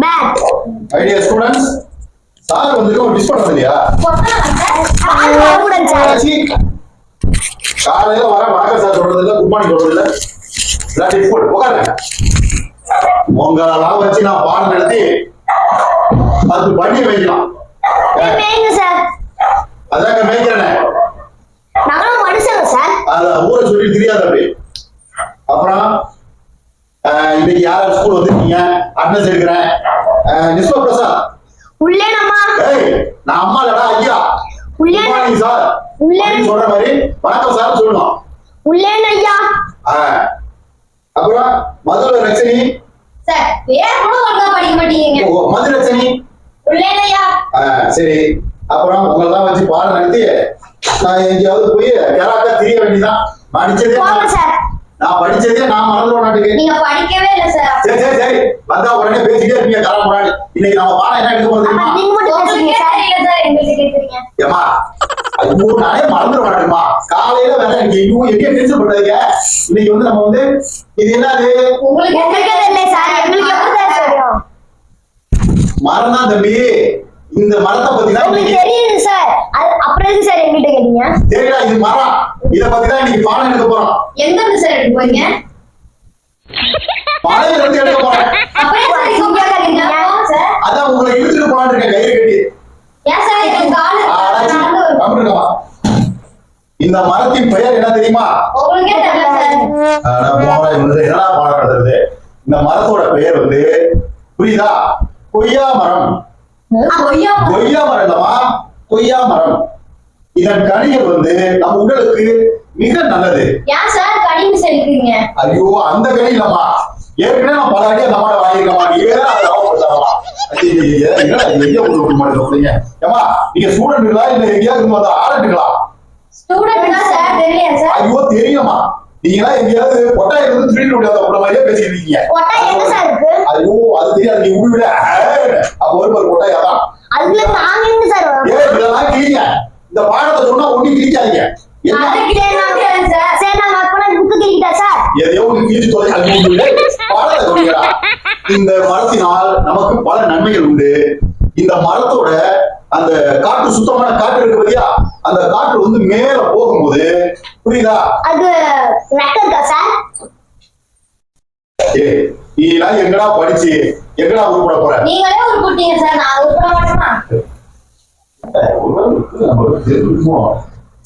Bad idea students sir வந்துட்டு ஒரு miss பண்ணது இல்லையா. காலையில வர வணக்கம் சார் சொல்றது இல்ல குட் மார்னிங் சொல்றது இல்ல இல்லாட்டி போடு உட்காருங்க. உங்களெல்லாம் வச்சு நான் பாடம் நடத்தி அது பண்ணி வைக்கலாம். அதாங்க மேய்க்கிறேனே. நாங்களும் மனுஷங்க சார் அத ஊரை சொல்லி தெரியாது அப்படி. அப்புறம் இன்னைக்கு யார் ஸ்கூல் வந்திருக்கீங்க? அட்னஸ் எடுக்கிறேன். நிஸ்வா பிரசாத் உள்ளே நம்மா. ஏய் நான் அம்மா இல்லடா ஐயா. உள்ளே குட் மார்னிங் சார். உள்ளே அப்படின்னு சொல்ற மாதிரி வணக்கம் சார் சொல்லணும். உள்ளே ஐயா. அப்புறம் மதுரை ரச்சனி சார் பேர் கூட ஒழுங்கா படிக்க மாட்டீங்க ஓ, மது ரச்சனி உள்ளேனையா ஆஹ், சரி. அப்புறம் உங்களெல்லாம் வச்சு பாடம் நடத்தி நான் எங்கேயாவது போய் கராக்கா தெரிய வேண்டியதான் நான் சார். நான் படிச்சதே நான் மறந்துடுவேன் நாட்டுக்கு நீங்க படிக்கவே இல்ல சார் சரி சரி சரி. வந்தா உடனே பேசிட்டே இருப்பீங்க கரா முன்னாடி இன்னைக்கு நம்ம பாடம் என்ன எடுக்க போறது நீங்க மட்டும் பேசுறீங்க சார் தெரியல சார் எங்களுக்கு கேக்குறீங்க. ஏமா ஐயோ நானே மறந்துட மாட்டேமா காலையில வேற எனக்கு இன்னும் எங்கே டென்ஷன் பண்றீங்க இன்னைக்கு வந்து நம்ம வந்து இது என்னது? உங்களுக்கு எங்களுக்கே தெரியல சார் எங்களுக்கு எப்படி சார் தான் தம்பி. இந்த மரத்தை பத்தி தான் தெரியுது சார். அது அப்புறம் எதுக்கு சார் எங்ககிட்ட கேட்டீங்க? தெரியல இது மரம். இத பத்தி தான் இன்னைக்கு பாடம் எடுக்க போறோம். எங்க இருந்து சார் எடுக்க போறீங்க? மலையில இருந்து எடுக்க போறேன் அப்படியே சார் இங்க போங்க சார்? அதான் உங்களை இழுத்துட்டு போலான்னு இருக்கேன் கயிறு கட்டி. ஏன் சார் எங்க காலு. கம்முனுங்கம்மா. இந்த மரத்தின் பெயர் என்ன தெரியுமா? உங்களுக்கே தெரியல சார். என்னடா பாடம் நடத்துறது இந்த மரத்தோட பெயர் வந்து புரியுதா? கொய்யா மரம். கொய்யா மரம். கொய்யா மரம் இல்லம்மா கொய்யா மரம் இதன் கனிகள் வந்து நம்ம உடலுக்கு மிக நல்லது ஏன் சார் கடிமி செலுத்துறீங்க ஐயோ அந்த கனி இல்லம்மா ஏற்கனவே நான் பல அடி அந்த மாடை வாங்கியிருக்கமா வேற அதை விட சொல்றீங்க ஏமா நீங்க ஸ்டூடெண்ட்டுகளா இல்ல ஸ்டூடெண்ட் சார் தெரியலையா சார் ஐயோ தெரியுமா நீங்களா எங்கேயாவது கொட்டாயில இருந்து திருடி விடாத உள்ள மாதிரியே பேசிட்டு இருக்கீங்க ஐயோ அது தெரியாது. நீ விட. அப்ப ஒரு ஒரு கொட்டாய் அதான். இதெல்லாம் கிழிங்க. இந்த பாடத்தை சொன்னா ஒண்ணு கிழிக்காதீங்க. எதையோ ஒண்ணு கிழிச்சு தொலை அது பாடத்தை இந்த மரத்தினால் நமக்கு பல நன்மைகள் உண்டு. இந்த மரத்தோட அந்த காற்று சுத்தமான காற்று இருக்கு பாத்தியா? அந்த காற்று வந்து மேல போகும்போது புரியுதா அது ரெக்க இருக்கா சார் ஏய் நீ எல்லாம் எங்கடா படிச்சு எங்கடா உருப்பட போற நீங்களே ஒரு குட்டிங்க சார் நான் உருப்பட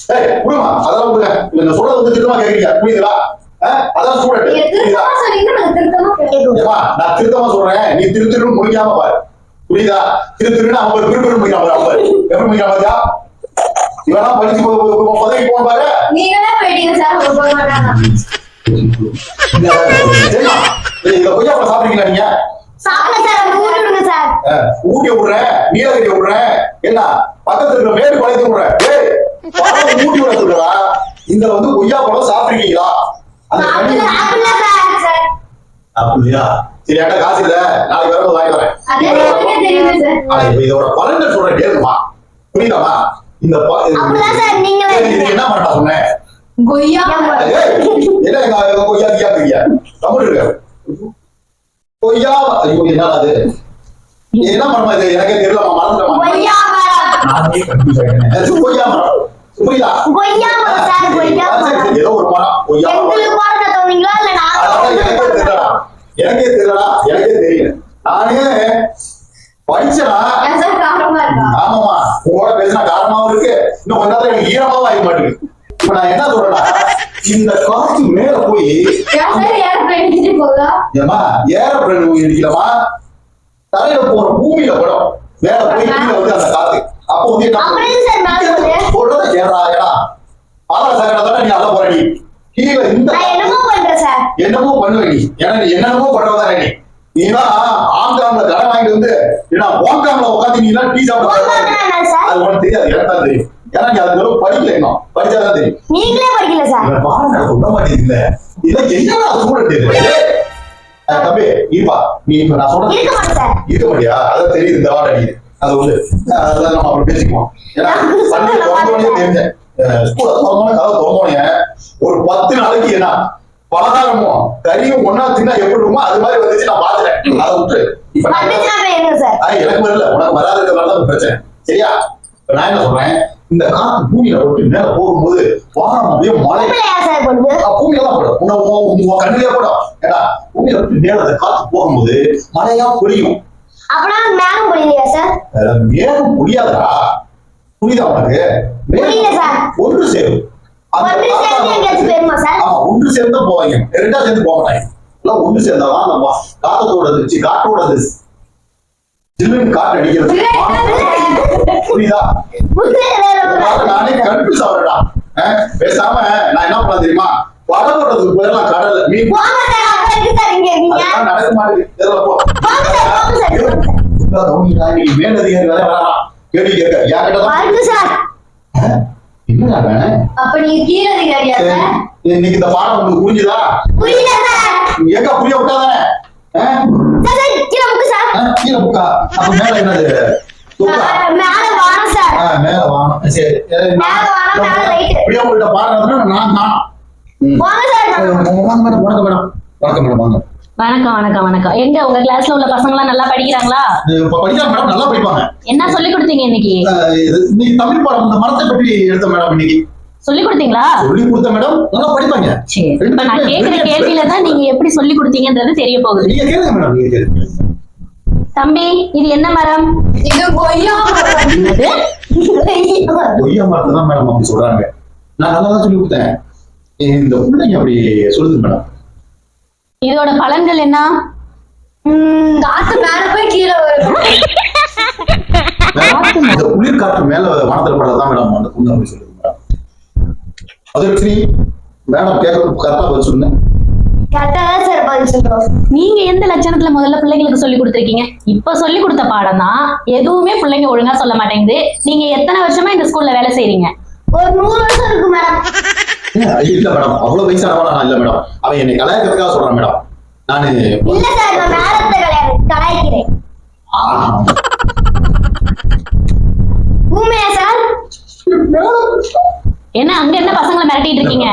ஏய், அதெல்லாம். இவங்க சொல்றது வந்து திருத்தமா கேக்குறீங்க, புரியுதுங்களா? ஆ, அதான் நீங்க புரியுதா? நான் திருத்தமா சொல்றேன், நீ திரு திருன்னு முடிக்காம பாரு. புரியுதா? திரு திருன்னு அவங்க திரு திருன்னு முடிக்காம அவங்க. எப்படி முடிக்காம? இவெல்லாம் படிச்சு பதவிக்கு போன பாரு. நீங்களே போயிட்டீங்க சார் உருப்பட மாட்டாங்க சரிம்மா, ஏய், இதை கொய்யா பழம் சாப்பிடுறீங்களா நீங்க? சாப்பிட சார் ஊட்டி விடுங்க சார். ஊட்டி விடுறேன், நீலகிரி விடுறேன், என்ன பக்கத்துல இருக்கிற மேடு பாளையத்தை விடுறேன். ஏய், பழம் ஊட்டி விட சொல்றா. இந்த வந்து கொய்யா பழம் சாப்பிடுறீங்களா? அப்படியா? சரி என்கிட்ட காசு இல்ல. நாளைக்கு வரும்போது வாங்கி வரேன் இதோட பலன்கள் சொல்றேன் கேளுமா. புரியுதாமா இந்த என்ன பண்ண சொன்னேன் கொய்யா. என்ன கொய்யா கியா தமிழ் இருக்க. கொய்யா ஐயோ என்ன அது? என்ன மரமா இது? எனக்கே தெரியல மறந்துட்டேன் கொய்யா நானே அது கொய்யா மரம். புரியுதா? கொய்யா மரம் சார் கொய்யா ஆ, சரி, மரம். சரி, ஏதோ ஒரு மரம். கொய்யா மரம். எங்களுக்கு பாடத்தை தோணுங்களா? இல்ல அதான் எனக்கே நாங்க தெரியலடா. எனக்கே தெரியலடா. எனக்கே தெரியல. நானே படிச்சனா? ஆமாமா உங்களோட பேசினா ஈரமாவும் ஆக மாட்டேங்குது இப்ப நான் என்ன சொல்றேன்னா இந்த காத்து மேல போய் ஏமா ஏரோப்ளேன் இடிக்கலமா தரையில போற பூமியில படம் மேல போய் கீழே வந்து அந்த காத்து. அப்போ வந்து. சொல்றத கேடுறா ஏடா தானே நீ அல்ல போற நீ. கீழே இந்த என்னமோ சார். என்னமோ பண்ணுவ நீ. ஏன்னா நீ என்னென்னமோ பண்றதா நீ. நீனா ஆங்காம்ல கடன் வாங்கிட்டு வந்து ஏன்னா ஓங்காம்ல உட்காந்து நீ எல்லாம் டீ சாப்பிட உனக்கு தெரியாது எனக்கு தான் தெரியும். ஏன்னா நீ அது அளவுக்கு படிக்கல இன்னும். படிச்சாதான் தெரியும். நீங்களே படிக்கல சார். நடத்த விட மாட்டேங்குதுல்ல. இதெல்லாம் என்னடா ஸ்டூடெண்ட் இது தம்பி இருப்பா. நீ இப்ப நான் சொல்றது இருக்க மாட்டியா? அதான் தெரியுது இந்த வார்டு அடிக்குது. அது வந்து அதெல்லாம் நம்ம அப்புறம் பேசிக்குவோம். ஏன்னா சொல்ல திறந்தோடனே. தெரிஞ்சேன். ஸ்கூல திறந்தோடனே கதை திறந்தோடனே ஒரு பத்து நாளைக்கு என்ன பலகாரமும் கறியும் ஒண்ணா தின்னா எப்படி இருக்குமோ அது மாதிரி வந்துச்சு நான் பாத்துட்டேன். அதை விட்டு இப்ப எனக்கு வரல. உனக்கு வராத இருக்கிறதுனால தான் பிரச்சனை. சரியா? இப்ப நான் என்ன சொல்றேன்? இந்த காத்து பூமியில விட்டு மேல போகும்போது வானம் அப்படியே மழை. பூமியில தான் படும். உன்னை உன் உன் உன் கண்ணிலே படும். ஏடா பூமியில விட்டு மேல அந்த காத்து போகும்போது மழையா பொழியும் அப்பனா மேலும் போடுவீங்க சார்? மேகம் புரியாதா புரியுதா உனக்கு? மேகம். ஒன்று சேரும். ஒன்று சேர்ந்து போவாங்க. ரெண்டா சேர்ந்து போக மாட்டாங்க. ஒன்று சேர்ந்தாதான் காத்தோடது சி, காற்றோடது ஜில்லுன்னு காற்று அடிக்கிறது. புரியுதா? நானே கன்ஃபியூஸ் ஆகிறேன்டா. பேசாம நான் என்ன பண்ண தெரியுமா? மீன். அதெல்லாம் நடக்க மாட்டேங்குது. மேலதிகாரி வேற வரான் கேள்வி கேட்க. என்னடா அப்ப நீங்க கீழே அதிகாரியா சார். இன்னைக்கு இந்த பாடம் உங்களுக்கு புரிஞ்சுதா? புரியல ஏக்கா புரிய விட்டாதானே கீழே சார் புக்கா அப்ப மேல என்னது? மேல வானம் சார் மேல வானம். சரி பாடுறதுன்னா நான் சார் வாங்க மேடம் வணக்கம் மேடம். வணக்கம் மேடம் வாங்க. வணக்கம் வணக்கம் வணக்கம். எங்க உங்க கிளாஸ்ல உள்ள பசங்க எல்லாம் நல்லா படிக்கிறாங்களா? மேடம் நல்லா படிப்பாங்க. என்ன சொல்லி கொடுத்தீங்க இன்னைக்கு? இன்னைக்கு தமிழ் பாடம் இந்த மரத்தை பற்றி எடுத்த மேடம் இன்னைக்கு. சொல்லி கொடுத்தீங்களா? சொல்லி கொடுத்த மேடம். நல்லா படிப்பாங்க. சரி நான் கேக்குற கேள்வியில தான் நீங்க எப்படி சொல்லி கொடுத்தீங்கன்றது தெரிய போகுது. நீங்க கேளுங்க மேடம் நீங்க கேளுங்க. தம்பி இது என்ன மரம்? இது கொய்யா? பொய்யா மரத்தை தான் மேடம் அப்படி சொல்றாங்க. நான் நல்லா தான் சொல்லி கொடுத்தேன். இந்த பிள்ளைங்க அப்படி சொல்லுது மேடம். இதோட பலன்கள் என்ன? காத்து மேல போய் கீழே வரும் இந்த குளிர் காற்று மேல வானத்துல படுறதுதான் மேடம் அந்த பொண்ணு அப்படி சொல்லுது மேடம். அது மேடம் கேட்கறது கரெக்டா பதில் கரெக்டா சொல்றோம் நீங்க எந்த லட்சணத்துல முதல்ல பிள்ளைங்களுக்கு சொல்லி கொடுத்துருக்கீங்க? இப்ப சொல்லி கொடுத்த பாடம் தான் எதுவுமே பிள்ளைங்க ஒழுங்கா சொல்ல மாட்டேங்குது. நீங்க எத்தனை வருஷமா இந்த ஸ்கூல்ல வேலை செய்றீங்க? ஒரு நூறு வருஷம் இருக்கு மேடம் இல்ல மேடம் அவ்வளவு வயசானவளா நான் இல்ல மேடம் அவன் என்னை கலாய்க்கிறதுக்காக சொல்றான் மேடம் நானு இல்ல சார் நான் கிடையாது கலாய்க்கிறேன். உண்மையா சார் என்ன அங்க என்ன பசங்களை மிரட்டிட்டு இருக்கீங்க?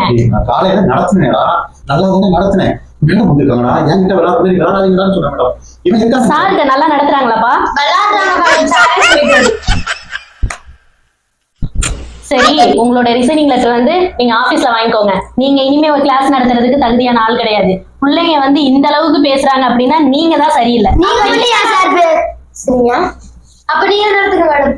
காலையில நடத்தினேடா நல்லா தானே நடத்தினேன். மேடம் வந்திருக்காங்கடா என்கிட்ட விளையாடுறது விளையாடாதீங்கடான்னு சொன்னேன் மேடம். இவன் இருக்கான் சாருக்கு நல்லா நடத்துறாங்களாப்பா? விளையாடுறாங்க சார் உங்களோட ரிசைனிங் லெட்டர் வந்து நீங்க ஆபீஸ்ல வாங்கிக்கோங்க. நீங்க இனிமே ஒரு கிளாஸ் நடத்துறதுக்கு தகுதியான ஆள் கிடையாது. பிள்ளைங்க வந்து இந்த அளவுக்கு பேசுறாங்க அப்படின்னா நீங்க தான் சரியில்லை. நீங்க சார் சரிங்க அப்ப நீங்க நடத்துங்க மேடம்.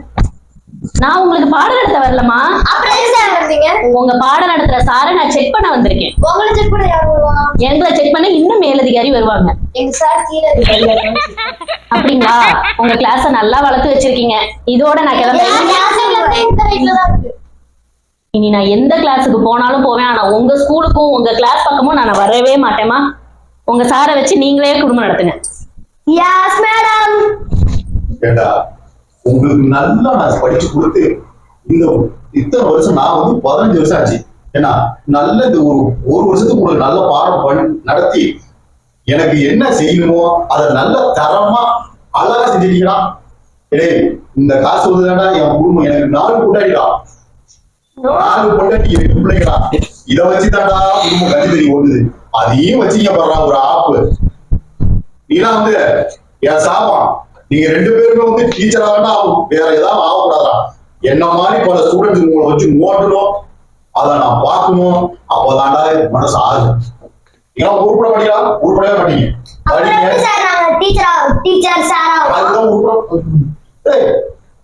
நான் உங்களுக்கு பாடம் நடத்த வரலமா அப்புறம் சார் நடத்தீங்க உங்க பாடம் நடத்துற சாரை நான் செக் பண்ண வந்திருக்கேன். உங்களை செக் பண்ண யார் வருவா? எங்களை செக் பண்ண இன்னும் மேலதிகாரி வருவாங்க. எங்க சார் கீழே அப்படிங்களா? உங்க கிளாஸ நல்லா வளர்த்து வச்சிருக்கீங்க. இதோட நான் கிளம்புறேன். கிளாஸ் இந்த ரைட்ல தான் இருக்கு. இனி நான் எந்த கிளாஸுக்கு போனாலும் போவேன். ஆனா உங்க ஸ்கூலுக்கும் உங்க கிளாஸ் பக்கமும் நான் வரவே மாட்டேமா உங்க சாரை வச்சு நீங்களே குடும்பம் நடத்துங்க. யாஸ் மேடம் ஏண்டா? உங்களுக்கு நல்லா நான் படிச்சு கொடுத்து இந்த இத்தனை வருஷம் நான் வந்து பதினஞ்சு வருஷம் ஆச்சு. ஏன்னா நல்ல இந்த ஒரு ஒரு வருஷத்துக்கு உங்களுக்கு நல்ல பாடம் பண்ணி நடத்தி எனக்கு என்ன செய்யணுமோ அதை நல்ல தரமா அழகா செஞ்சிட்டீங்களா டேய் இந்த காசு வந்துதான்டா என் குடும்பம் எனக்கு நாலு கொண்டாடிடா நாலு கொண்டாடி எட்டு பிள்ளைங்களா இதை வச்சுதான்டா குடும்பம் கஞ்சி தண்ணி ஓடுது. அதையும் வச்சுக்க போடுறா ஒரு ஆப்பு நீலாம் வந்து என் சாப்பான் நீங்க ரெண்டு பேருமே வந்து டீச்சரா வேணா ஆகும் வேற ஏதாவது ஆகக்கூடாதா என்ன மாதிரி பல ஸ்டூடெண்ட்ஸ் உங்களை வச்சு ஓட்டணும் அதை நான் பார்க்கணும். அப்போதான்டா மனசு ஆகுது. நீங்க உருப்பட படிக்கலாம் உருப்படவே மாட்டீங்க.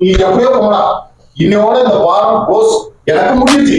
நீ எப்படியோ போனா இன்னையோட இந்த வாரம் கோர்ஸ் எனக்கு முடிஞ்சிச்சு.